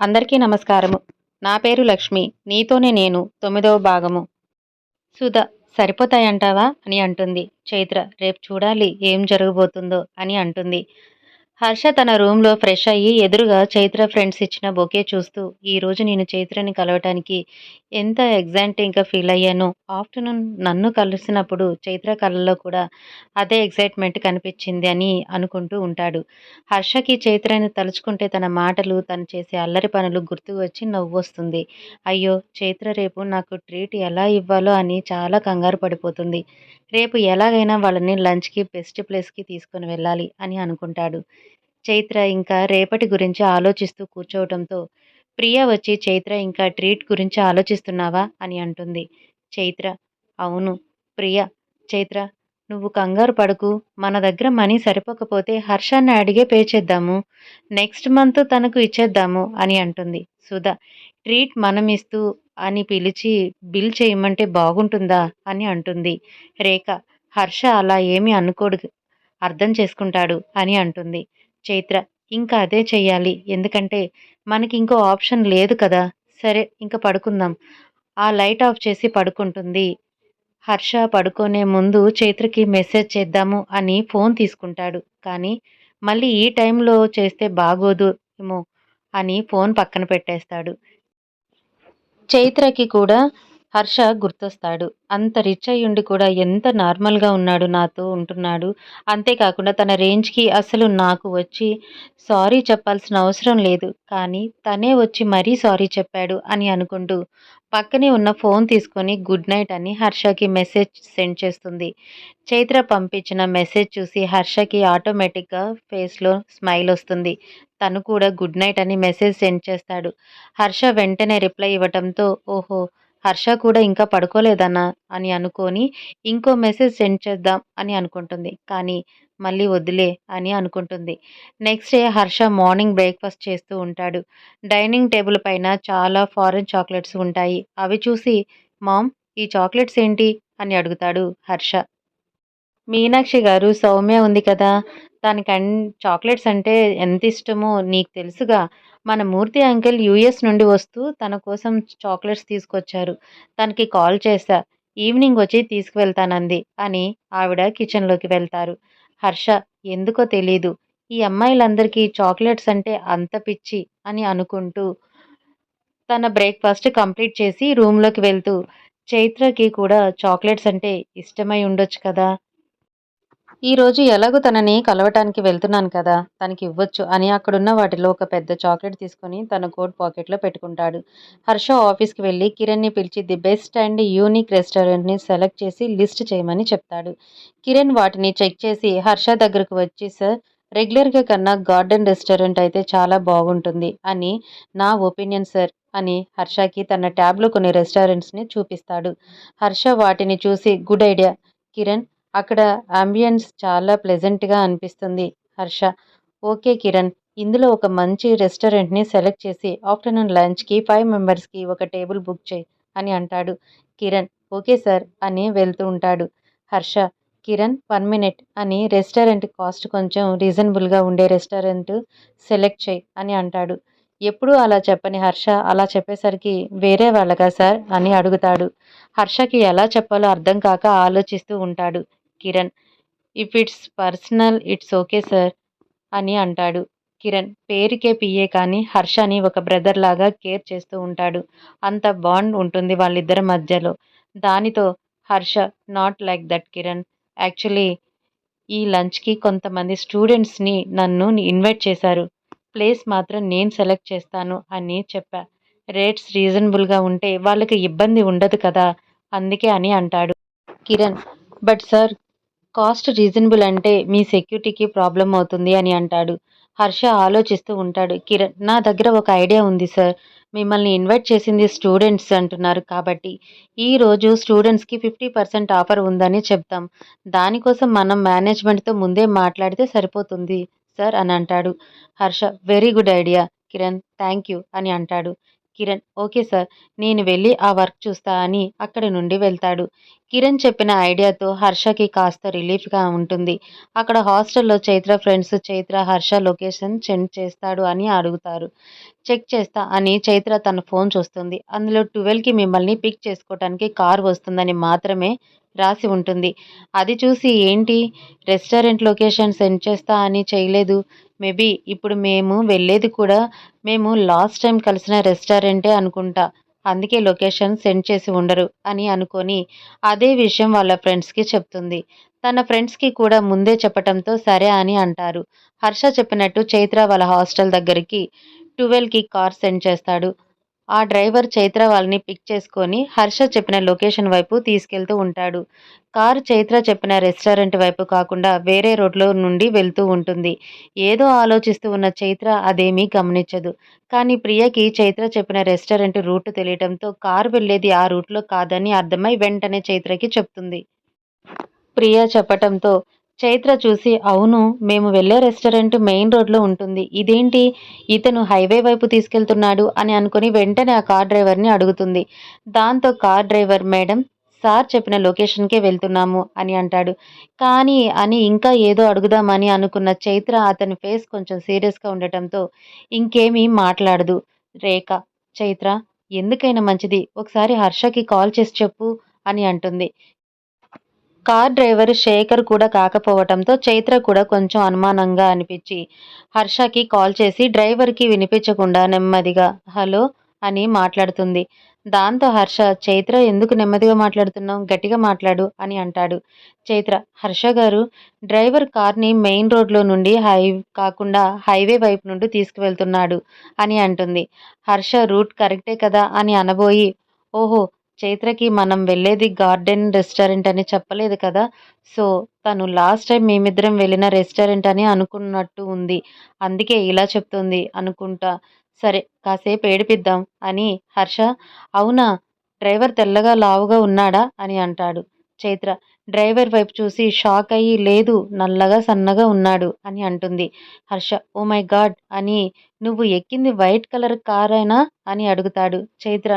అందరికీ నమస్కారము. నా పేరు లక్ష్మి నీతోనే నేను తొమ్మిదవ భాగము. సుధ సరిపోతాయంటావా? అని అంటుంది. చైత్ర రేపు చూడాలి ఏం జరగబోతుందో అని అంటుంది. హర్ష తన రూమ్లో ఫ్రెష్ అయ్యి ఎదురుగా చైత్ర ఫ్రెండ్స్ ఇచ్చిన బొకే చూస్తూ ఈరోజు నేను చైత్రని కలవటానికి ఎంత ఎగ్జైటింగ్గా ఫీల్ అయ్యానో ఆఫ్టర్నూన్ నన్ను కలిసినప్పుడు చైత్ర కళ్ళలో కూడా అదే ఎగ్జైట్మెంట్ కనిపించింది అని అనుకుంటూ ఉంటాడు. హర్షకి చైత్రని తలుచుకుంటే తన మాటలు తను చేసే అల్లరి పనులు గుర్తుకు వచ్చి నవ్వు వస్తుంది. అయ్యో చైత్ర రేపు నాకు ట్రీట్ ఎలా ఇవ్వాలో అని చాలా కంగారు పడిపోతుంది. రేపు ఎలాగైనా వాళ్ళని లంచ్కి బెస్ట్ ప్లేస్కి తీసుకొని వెళ్ళాలి అని అనుకుంటాడు. చైత్ర ఇంకా రేపటి గురించి ఆలోచిస్తూ కూర్చోవడంతో ప్రియ వచ్చి చైత్ర ఇంకా ట్రీట్ గురించి ఆలోచిస్తున్నావా? అని అంటుంది. చైత్ర అవును ప్రియ చైత్ర నువ్వు కంగారు పడకు. మన దగ్గర మనీ సరిపోకపోతే హర్షాన్ని అడిగే పే చేద్దాము. నెక్స్ట్ మంత్ తనకు ఇచ్చేద్దాము అని అంటుంది. సుధా ట్రీట్ మనం ఇస్తూ అని పిలిచి బిల్ చేయమంటే బాగుంటుందా? అని అంటుంది. రేఖ హర్ష అలా ఏమి అనుకోడు అర్థం చేసుకుంటాడు అని అంటుంది. చైత్ర ఇంకా అదే చెయ్యాలి. ఎందుకంటే మనకి ఇంకో ఆప్షన్ లేదు కదా. సరే ఇంకా పడుకుందాం. ఆ లైట్ ఆఫ్ చేసి పడుకుంటుంది. హర్ష పడుకునే ముందు చైత్రకి మెసేజ్ చేద్దాము అని ఫోన్ తీసుకుంటాడు. కానీ మళ్ళీ ఈ టైంలో చేస్తే బాగోదు ఏమో అని ఫోన్ పక్కన పెట్టేస్తాడు. చైత్రకి కూడా హర్ష గుర్తొస్తాడు. అంత రిచ్ అయ్యుండి కూడా ఎంత నార్మల్గా ఉన్నాడు నాతో ఉంటున్నాడు. అంతేకాకుండా తన రేంజ్కి అసలు నాకు వచ్చి సారీ చెప్పాల్సిన అవసరం లేదు. కానీ తనే వచ్చి మరీ సారీ చెప్పాడు అని అనుకుంటూ పక్కనే ఉన్న ఫోన్ తీసుకొని గుడ్ నైట్ అని హర్షకి మెసేజ్ సెండ్ చేస్తుంది. చైత్ర పంపించిన మెసేజ్ చూసి హర్షకి ఆటోమేటిక్గా ఫేస్లో స్మైల్ వస్తుంది. తను కూడా గుడ్ నైట్ అని మెసేజ్ సెండ్ చేస్తాడు. హర్ష వెంటనే రిప్లై ఇవ్వటంతో ఓహో హర్ష కూడా ఇంకా పడుకోలేదన్నా అని అనుకొని ఇంకో మెసేజ్ సెండ్ చేద్దాం అని అనుకుంటుంది. కానీ మళ్ళీ వద్దులే అని అనుకుంటుంది. Next day Harsha morning breakfast చేస్తూ ఉంటాడు. డైనింగ్ టేబుల్ పైన చాలా ఫారెన్ చాక్లెట్స్ ఉంటాయి. అవి చూసి మామ్ ఈ చాక్లెట్స్ ఏంటి? అని అడుగుతాడు హర్ష. మీనాక్షి గారు సౌమ్య ఉంది కదా. తనకన్ చాక్లెట్స్ అంటే ఎంత ఇష్టమో నీకు తెలుసుగా. మన మూర్తి అంకిల్ యూఎస్ నుండి వస్తూ తన కోసం చాక్లెట్స్ తీసుకొచ్చారు. తనకి కాల్ చేశా. ఈవినింగ్ వచ్చి తీసుకువెళ్తానంది అని ఆవిడ కిచెన్లోకి వెళ్తారు. హర్ష ఎందుకో తెలీదు. ఈ అమ్మాయిలందరికీ చాక్లెట్స్ అంటే అంత పిచ్చి అని అనుకుంటూ తన బ్రేక్ఫాస్ట్ కంప్లీట్ చేసి రూమ్లోకి వెళ్తూ చైత్రకి కూడా చాక్లెట్స్ అంటే ఇష్టమై ఉండొచ్చు కదా? ఈరోజు ఎలాగో తనని కలవటానికి వెళ్తున్నాను కదా తనకి ఇవ్వచ్చు అని అక్కడున్న వాటిలో ఒక పెద్ద చాక్లెట్ తీసుకొని తన కోట్ పాకెట్లో పెట్టుకుంటాడు. హర్ష ఆఫీస్కి వెళ్ళి కిరణ్ని పిలిచి ది బెస్ట్ అండ్ యూనిక్ రెస్టారెంట్ని సెలెక్ట్ చేసి లిస్ట్ చేయమని చెప్తాడు. కిరణ్ వాటిని చెక్ చేసి హర్ష దగ్గరకు వచ్చి సార్ రెగ్యులర్గా కన్నా గార్డెన్ రెస్టారెంట్ అయితే చాలా బాగుంటుంది అని నా ఒపీనియన్ సార్ అని హర్షకి తన ట్యాబ్లో కొన్ని రెస్టారెంట్స్ని చూపిస్తాడు. హర్ష వాటిని చూసి గుడ్ ఐడియా కిరణ్ అక్కడ అంబియన్స్ చాలా ప్లెజెంట్గా అనిపిస్తుంది హర్ష. ఓకే కిరణ్. ఇందులో ఒక మంచి రెస్టారెంట్ని సెలెక్ట్ చేసి ఆఫ్టర్నూన్ లంచ్కి ఫైవ్ మెంబర్స్కి ఒక టేబుల్ బుక్ చేయి అని అంటాడు కిరణ్. ఓకే సార్ అని వెళ్తూ ఉంటాడు హర్ష. కిరణ్ వన్ మినిట్ అని రెస్టారెంట్ కాస్ట్ కొంచెం రీజనబుల్గా ఉండే రెస్టారెంట్ సెలెక్ట్ చేయి అని అంటాడు. ఎప్పుడూ అలా చెప్పని హర్ష అలా చెప్పేసరికి వేరే వాళ్ళగా సార్ అని అడుగుతాడు. హర్షకి ఎలా చెప్పాలో అర్థం కాక ఆలోచిస్తూ ఉంటాడు Kiran. If it's personal it's okay sir అని అంటాడు. కిరణ్ పేరుకే పిఏ కానీ హర్షని ఒక బ్రదర్ లాగా కేర్ చేస్తూ ఉంటాడు. అంత బాండ్ ఉంటుంది వాళ్ళిద్దరి మధ్యలో. దానితో Harsha not like that Kiran. Actually ఈ లంచ్కి కొంతమంది స్టూడెంట్స్ని నన్ను ఇన్వైట్ చేశారు. ప్లేస్ మాత్రం నేను సెలెక్ట్ చేస్తాను అని చెప్పా. రేట్స్ రీజనబుల్గా ఉంటే వాళ్ళకి ఇబ్బంది ఉండదు కదా అందుకే అని అంటాడు Kiran. But sir cost reasonable అంటే మీ సెక్యూరిటీకి ప్రాబ్లం అవుతుంది అని అంటాడు. హర్ష ఆలోచిస్తూ ఉంటాడు. కిరణ్ నా దగ్గర ఒక ఐడియా ఉంది సార్. మిమ్మల్ని ఇన్వైట్ చేసింది స్టూడెంట్స్ అంటున్నారు కాబట్టి. ఈరోజు స్టూడెంట్స్కి ఫిఫ్టీ పర్సెంట్ ఆఫర్ ఉందని చెప్తాం. దానికోసం మనం మేనేజ్మెంట్తో ముందే మాట్లాడితే సరిపోతుంది సార్ అని అంటాడు. Harsha very good idea Kiran thank you అని అంటాడు. కిరణ్. ఓకే సార్ నేను వెళ్ళి ఆ వర్క్ చూస్తా అని అక్కడి నుండి వెళ్తాడు. కిరణ్ చెప్పిన ఐడియాతో హర్షకి కాస్త రిలీఫ్గా ఉంటుంది. అక్కడ హాస్టల్లో Chaitra friends Chaitra Harsha location send చేస్తాడు అని అడుగుతారు. చెక్ చేస్తా అని చైత్ర తన ఫోన్ చూస్తుంది. అందులో ట్వెల్వ్కి మిమ్మల్ని పిక్ చేసుకోవటానికి కార్ వస్తుందని మాత్రమే రాసి ఉంటుంది. అది చూసి ఏంటి? రెస్టారెంట్ లొకేషన్ సెండ్ చేస్తా అని చేయలేదు. మేబీ ఇప్పుడు మేము వెళ్ళేది కూడా మేము లాస్ట్ టైం కలిసిన రెస్టారెంటే అనుకుంటా. అందుకే లొకేషన్ సెండ్ చేసి ఉండరు అని అనుకొని అదే విషయం వాళ్ళ ఫ్రెండ్స్కి చెప్తుంది. తన ఫ్రెండ్స్కి కూడా ముందే చెప్పటంతో సరే అని అంటారు. హర్ష చెప్పినట్టు చైత్ర వాళ్ళ హాస్టల్ దగ్గరికి ట్వెల్వ్కి కార్ సెండ్ చేస్తాడు. ఆ డ్రైవర్ చైత్ర వాళ్ళని పిక్ చేసుకొని హర్ష చెప్పిన లొకేషన్ వైపు తీసుకెళ్తూ ఉంటాడు. కారు చైత్ర చెప్పిన రెస్టారెంట్ వైపు కాకుండా వేరే రోడ్లో నుండి వెళ్తూ ఉంటుంది. ఏదో ఆలోచిస్తూ ఉన్న చైత్ర అదేమీ గమనించదు. కానీ ప్రియకి చైత్ర చెప్పిన రెస్టారెంట్ రూట్ తెలియటంతో కారు వెళ్ళేది ఆ రూట్లో కాదని అర్థమై వెంటనే చైత్రకి చెప్తుంది. ప్రియ చెప్పటంతో చైత్ర చూసి అవును మేము వెళ్ళే రెస్టారెంట్ మెయిన్ రోడ్లో ఉంటుంది. ఇదేంటి? ఇతను హైవే వైపు తీసుకెళ్తున్నాడు అని అనుకుని వెంటనే ఆ కార్ డ్రైవర్ని అడుగుతుంది. దాంతో కార్ డ్రైవర్ మేడం సార్ చెప్పిన లొకేషన్కే వెళ్తున్నాము అని అంటాడు. కానీ అని ఇంకా ఏదో అడుగుదామని అనుకున్న చైత్ర అతని ఫేస్ కొంచెం సీరియస్గా ఉండటంతో ఇంకేమీ మాట్లాడదు. రేఖ చైత్ర ఎందుకైనా మంచిది. ఒకసారి హర్షకి కాల్ చేసి చెప్పు అని అంటుంది. కార్ డ్రైవర్ శేఖర్ కూడా కాకపోవటంతో చైత్ర కూడా కొంచెం అనుమానంగా అనిపించి హర్షకి కాల్ చేసి డ్రైవర్కి వినిపించకుండా నెమ్మదిగా హలో అని మాట్లాడుతుంది. దాంతో హర్ష చైత్ర ఎందుకు నెమ్మదిగా మాట్లాడుతున్నావు? గట్టిగా మాట్లాడు అని అంటాడు. చైత్ర హర్ష గారు డ్రైవర్ కార్ని మెయిన్ రోడ్లో నుండి హై కాకుండా హైవే వైపు నుండి తీసుకువెళ్తున్నాడు అని అంటుంది. హర్ష రూట్ కరెక్టే కదా అని అనబోయి ఓహో చైత్రకి మనం వెళ్ళేది గార్డెన్ రెస్టారెంట్ అని చెప్పలేదు కదా. సో తను లాస్ట్ టైం మేమిద్దరం వెళ్ళిన రెస్టారెంట్ అని అనుకున్నట్టు ఉంది. అందుకే ఇలా చెప్తుంది అనుకుంటా. సరే కాసేపు ఏడిపిద్దాం అని హర్ష అవునా? డ్రైవర్ తెల్లగా లావుగా ఉన్నాడా? అని అంటాడు. చైత్ర డ్రైవర్ వైపు చూసి షాక్ అయ్యి లేదు నల్లగా సన్నగా ఉన్నాడు అని అంటుంది. హర్ష ఓ మై గాడ్ అని నువ్వు ఎక్కింది వైట్ కలర్ కార్ అయినా? అని అడుగుతాడు. చైత్ర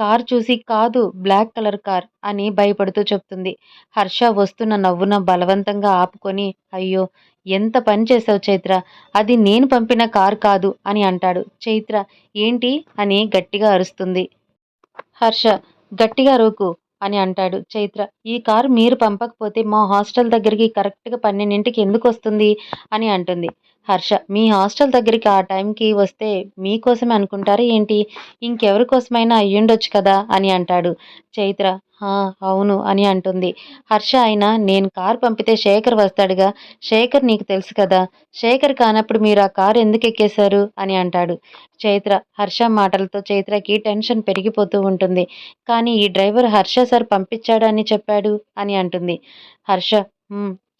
కార్ చూసి కాదు బ్లాక్ కలర్ కార్ అని భయపడుతూ చెప్తుంది. హర్ష వస్తున్న నవ్వున బలవంతంగా ఆపుకొని అయ్యో ఎంత పని చేసావు చైత్ర? అది నేను పంపిన కార్ కాదు అని అంటాడు. చైత్ర ఏంటి? అని గట్టిగా అరుస్తుంది. హర్ష గట్టిగా రోకు అని అంటాడు చైత్ర. ఈ కారు మీరు పంపకపోతే మా హాస్టల్ దగ్గరికి కరెక్ట్గా పన్నెండింటికి ఎందుకు వస్తుంది? అని అంటుంది. హర్ష మీ హాస్టల్ దగ్గరికి ఆ టైంకి వస్తే మీకోసమే అనుకుంటారు ఏంటి? ఇంకెవరి కోసమైనా అయ్యుండొచ్చు కదా అని అంటాడు. చైత్ర అవును అని అంటుంది. హర్ష అయినా నేను కార్ పంపితే శేఖర్ వస్తాడుగా? శేఖర్ నీకు తెలుసు కదా. శేఖర్ కానప్పుడు మీరు ఆ కారు ఎందుకు ఎక్కేశారు? అని అంటాడు. చైత్ర హర్ష మాటలతో చైత్రకి టెన్షన్ పెరిగిపోతూ ఉంటుంది. కానీ ఈ డ్రైవర్ హర్ష సార్ పంపించాడని చెప్పాడు? అని అంటుంది. హర్ష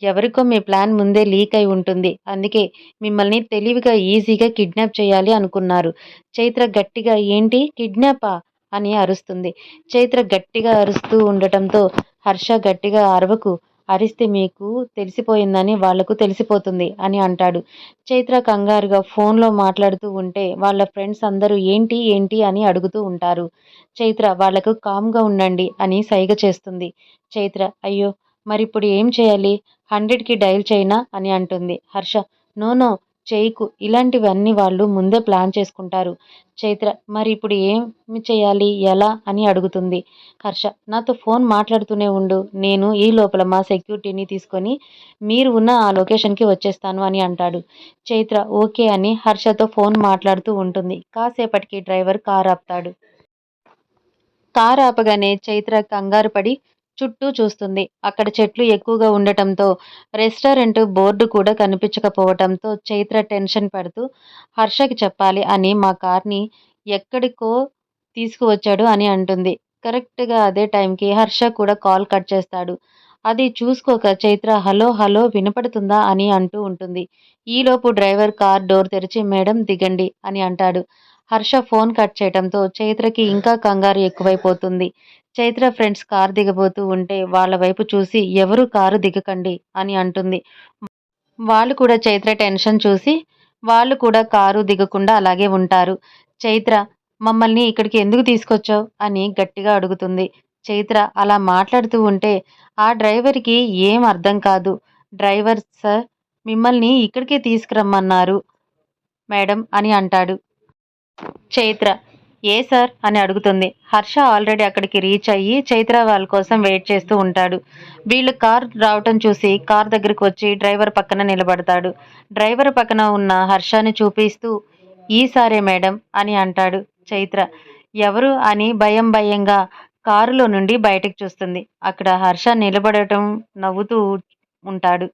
ఎవరికో మీ ప్లాన్ ముందే లీక్ అయి ఉంటుంది. అందుకే మిమ్మల్ని తెలివిగా ఈజీగా కిడ్నాప్ చేయాలి అనుకున్నారు. చైత్ర గట్టిగా ఏంటి? కిడ్నాపా? అని అరుస్తుంది. చైత్ర గట్టిగా అరుస్తూ ఉండటంతో హర్ష గట్టిగా అరవకు అరిస్తే మీకు తెలిసిపోయిందని వాళ్ళకు తెలిసిపోతుంది అని అంటాడు. చైత్ర కంగారుగా ఫోన్లో మాట్లాడుతూ ఉంటే వాళ్ళ ఫ్రెండ్స్ అందరూ ఏంటి? ఏంటి? అని అడుగుతూ ఉంటారు. చైత్ర వాళ్ళకు కామ్గా ఉండండి అని సైగ చేస్తుంది. చైత్ర అయ్యో మరిప్పుడు ఏం చేయాలి? హండ్రెడ్కి డైల్ చేయనా అని అంటుంది. హర్ష నో నో చేయకు ఇలాంటివన్నీ వాళ్ళు ముందే ప్లాన్ చేసుకుంటారు. చైత్ర మరి ఇప్పుడు ఏమి చేయాలి ఎలా అని అడుగుతుంది. హర్ష నాతో ఫోన్ మాట్లాడుతూనే ఉండు. నేను ఈ లోపల మా సెక్యూరిటీని తీసుకొని మీరు ఉన్న ఆ లొకేషన్కి వచ్చేస్తాను అని అంటాడు. చైత్ర ఓకే అని హర్షతో ఫోన్ మాట్లాడుతూ ఉంటుంది. కాసేపటికి డ్రైవర్ కార్ ఆపుతాడు. కార్ ఆపగానే చైత్ర కంగారు పడి చుట్టూ చూస్తుంది. అక్కడ చెట్లు ఎక్కువగా ఉండటంతో రెస్టారెంట్ బోర్డు కూడా కనిపించకపోవటంతో చైత్ర టెన్షన్ పడుతూ హర్షకి చెప్పాలి అని మా కార్ని ఎక్కడికో తీసుకువచ్చాడు అని అంటుంది. కరెక్ట్గా అదే టైంకి హర్ష కూడా కాల్ కట్ చేస్తాడు. అది చూసుకోక చైత్ర హలో హలో వినపడుతుందా? అని అంటూ ఉంటుంది. ఈలోపు డ్రైవర్ కార్ డోర్ తెరిచి మేడం దిగండి అని అంటాడు. హర్ష ఫోన్ కట్ చేయడంతో చైత్రకి ఇంకా కంగారు ఎక్కువైపోతుంది. చైత్ర ఫ్రెండ్స్ కారు దిగబోతూ ఉంటే వాళ్ళ వైపు చూసి ఎవరు కారు దిగకండి అని అంటుంది. వాళ్ళు కూడా చైత్ర టెన్షన్ చూసి వాళ్ళు కూడా కారు దిగకుండా అలాగే ఉంటారు. చైత్ర మమ్మల్ని ఇక్కడికి ఎందుకు తీసుకొచ్చావు? అని గట్టిగా అడుగుతుంది. చైత్ర అలా మాట్లాడుతూ ఉంటే ఆ డ్రైవర్కి ఏం అర్థం కాదు. డ్రైవర్ సార్ మిమ్మల్ని ఇక్కడికే తీసుకురమ్మన్నారు మేడం అని అంటాడు. చైత్ర ఏ సార్? అని అడుగుతుంది. హర్ష ఆల్రెడీ అక్కడికి రీచ్ అయ్యి చైత్ర వాళ్ళ కోసం వెయిట్ చేస్తూ ఉంటాడు. వీళ్ళు కార్ రావటం చూసి కార్ దగ్గరికి వచ్చి డ్రైవర్ పక్కన నిలబడతాడు. డ్రైవర్ పక్కన ఉన్న హర్షని చూపిస్తూ ఈసారే మేడం అని అంటాడు చైత్ర. ఎవరు? అని భయం భయంగా కారులో నుండి బయటకు చూస్తుంది. అక్కడ హర్ష నిలబడటం నవ్వుతూ ఉంటాడు.